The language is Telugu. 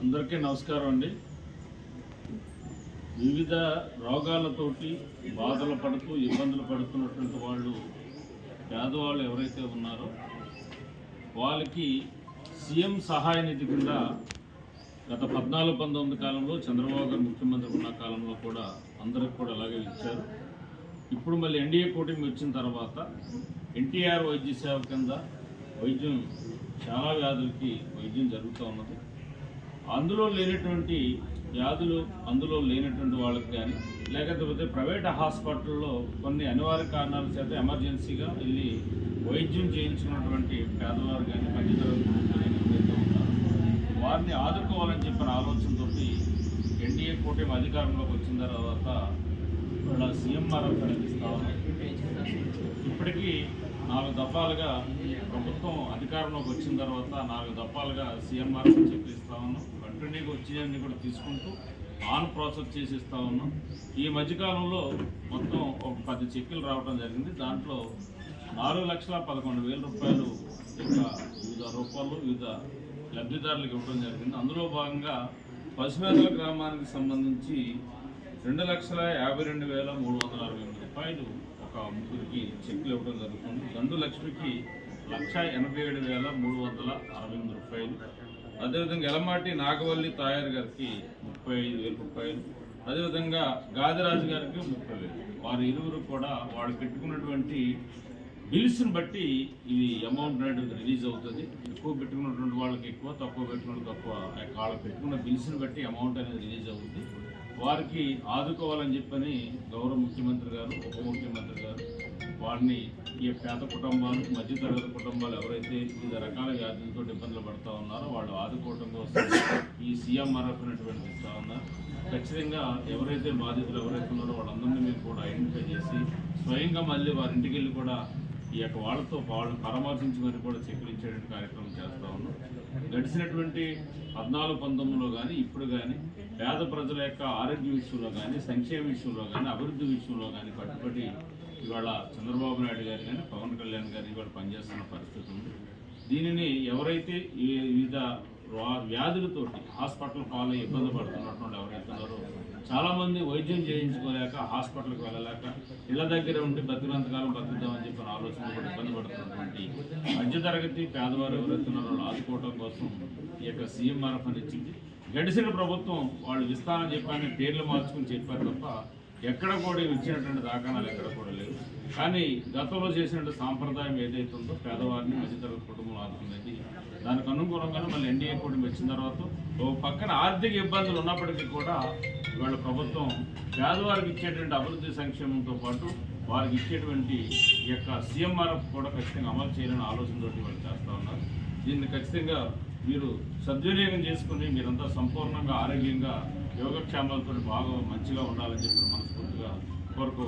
అందరికీ నమస్కారం అండి. వివిధ రోగాలతోటి బాధలు పడుతూ ఇబ్బందులు పడుతున్నటువంటి వాళ్ళు పేదవాళ్ళు ఎవరైతే ఉన్నారో వాళ్ళకి సీఎం సహాయ నిధి కింద గత పద్నాలుగు పంతొమ్మిది కాలంలో చంద్రబాబు గారు ముఖ్యమంత్రి ఉన్న కాలంలో కూడా అందరికి కూడా అలాగే ఇచ్చారు. ఇప్పుడు మళ్ళీ ఎన్డీఏ కూటమి వచ్చిన తర్వాత ఎన్టీఆర్ వైద్య సేవ కింద వైద్యం చాలా వ్యాధులకి వైద్యం జరుగుతూ ఉన్నది. అందులో లేనటువంటి వ్యాధులు అందులో లేనటువంటి వాళ్ళకి కానీ లేకపోతే ప్రైవేట్ హాస్పిటల్లో కొన్ని అనివార్య కారణాల చేత ఎమర్జెన్సీగా వెళ్ళి వైద్యం చేయించుకున్నటువంటి పేదవారు కానీ మధ్యతరగతి ఎవరైతే వారిని ఆదుకోవాలని చెప్పిన ఆలోచనతో ఎన్డీఏ కూటమి అధికారంలోకి వచ్చిన తర్వాత వాళ్ళ సీఎంఆర్ఎఫ్ అనేది ఇస్తా ఇప్పటికీ నాలుగు దఫాలుగా ప్రభుత్వం అధికారంలోకి వచ్చిన తర్వాత నాలుగు దఫాలుగా సీఎంఆర్ చెక్ ఇస్తా ఉన్నాం. కంటిన్యూగా వచ్చేవన్నీ కూడా తీసుకుంటూ ఆన్ ప్రాసెస్ చేసి ఇస్తా ఉన్నాం. ఈ మధ్యకాలంలో మొత్తం ఒక పది చెక్కులు రావడం జరిగింది. దాంట్లో నాలుగు లక్షల పదకొండు వేల రూపాయలు యొక్క వివిధ రూపాయలు వివిధ లబ్ధిదారులకు ఇవ్వడం జరిగింది. అందులో భాగంగా పశుమేదల గ్రామానికి సంబంధించి రెండు లక్షల యాభై రెండు వేల మూడు వందల అరవై ఎనిమిది రూపాయలు ఒక ముగ్గురికి చెక్లు ఇవ్వడం జరుగుతుంది. గండు లక్ష్మికి లక్ష ఎనభై ఏడు వేల మూడు వందల అరవై ఎనిమిది రూపాయలు. అదేవిధంగా ఎలమాటి నాగవల్లి తాయారు గారికి ముప్పై ఐదు వేల రూపాయలు. అదేవిధంగా గాదిరాజు గారికి ముప్పై వేలు. వారి ఇరువురు కూడా వాళ్ళు పెట్టుకున్నటువంటి బిల్స్ని బట్టి ఇది అమౌంట్ అనేది రిలీజ్ అవుతుంది. ఎక్కువ పెట్టుకున్నటువంటి వాళ్ళకి ఎక్కువ తక్కువ పెట్టుకున్న తక్కువ. వాళ్ళు పెట్టుకున్న బిల్స్ని బట్టి అమౌంట్ అనేది రిలీజ్ అవుతుంది. వారికి ఆదుకోవాలని చెప్పని గౌరవ ముఖ్యమంత్రి గారు ఉప ముఖ్యమంత్రి గారు వారిని ఈ పేద కుటుంబాలు మధ్యతరగతి కుటుంబాలు ఎవరైతే వివిధ రకాల వ్యాధులతో ఇబ్బందులు పడుతూ ఉన్నారో వాళ్ళు ఆదుకోవడం కోసం ఈ సీఎంఆర్ఎఫ్ అనేటువంటి ఇస్తూ ఉన్నారు ఖచ్చితంగా ఎవరైతే బాధితులు ఎవరైతే ఉన్నారో వాళ్ళందరినీ మేము కూడా ఐడెంటిఫై చేసి స్వయంగా మళ్ళీ వారి ఇంటికి వెళ్ళి కూడా ఈ యొక్క వాళ్ళతో వాళ్ళని పరామర్శించి మరి కూడా చెక్కించేటువంటి కార్యక్రమం చేస్తూ ఉన్నాం. గడిచినటువంటి పద్నాలుగు పంతొమ్మిదిలో కానీ ఇప్పుడు కానీ పేద ప్రజల యొక్క ఆరోగ్య విషయంలో కానీ సంక్షేమ విషయంలో కానీ అభివృద్ధి విషయంలో కానీ పట్టుబడి ఇవాళ చంద్రబాబు నాయుడు గారు కానీ పవన్ కళ్యాణ్ గారు ఇవాళ పనిచేస్తున్న పరిస్థితి ఉంది. దీనిని ఎవరైతే వివిధ వ్యాధులతోటి హాస్పిటల్ పాలై ఇబ్బంది పడుతున్నటువంటి ఎవరైతే ఉన్నారో చాలామంది వైద్యం చేయించుకోలేక హాస్పిటల్కి వెళ్ళలేక ఇళ్ళ దగ్గర ఉండి బతికినంతకాలం బతుకుదామని చెప్పిన ఆలోచన కూడా ఇబ్బంది పడుతున్నటువంటి మధ్యతరగతి పేదవారు ఎవరైతే ఉన్నారో ఆదుకోవడం కోసం ఈ యొక్క సీఎంఆర్ఎఫ్ అని ఇచ్చింది. గడిచిన ప్రభుత్వం వాళ్ళు విస్తారం చెప్పాలని పేర్లు మార్చుకుని చెప్పారు తప్ప ఎక్కడ కూడా ఇచ్చినటువంటి దాఖలాలు ఎక్కడ కూడా లేవు. కానీ గతంలో చేసినటువంటి సాంప్రదాయం ఏదైతే ఉందో పేదవారిని మధ్యతరగతి కుటుంబం ఆదుకునేది దానికి అనుగుణంగానే మళ్ళీ ఎన్డీఏ కూటమి వచ్చిన తర్వాత ఓ పక్కన ఆర్థిక ఇబ్బందులు ఉన్నప్పటికీ కూడా ఇవాళ ప్రభుత్వం పేదవారికి ఇచ్చేటువంటి అభివృద్ధి సంక్షేమంతో పాటు వారికి ఇచ్చేటువంటి ఈ యొక్క సీఎంఆర్ఎఫ్ కూడా ఖచ్చితంగా అమలు చేయాలని ఆలోచనతోటి వాళ్ళు చేస్తూ ఉన్నారు. దీన్ని ఖచ్చితంగా మీరు సద్వినియోగం చేసుకుని మీరంతా సంపూర్ణంగా ఆరోగ్యంగా యోగక్షేమాలతో బాగా మంచిగా ఉండాలని చెప్పి మనస్ఫూర్తిగా కోరుకో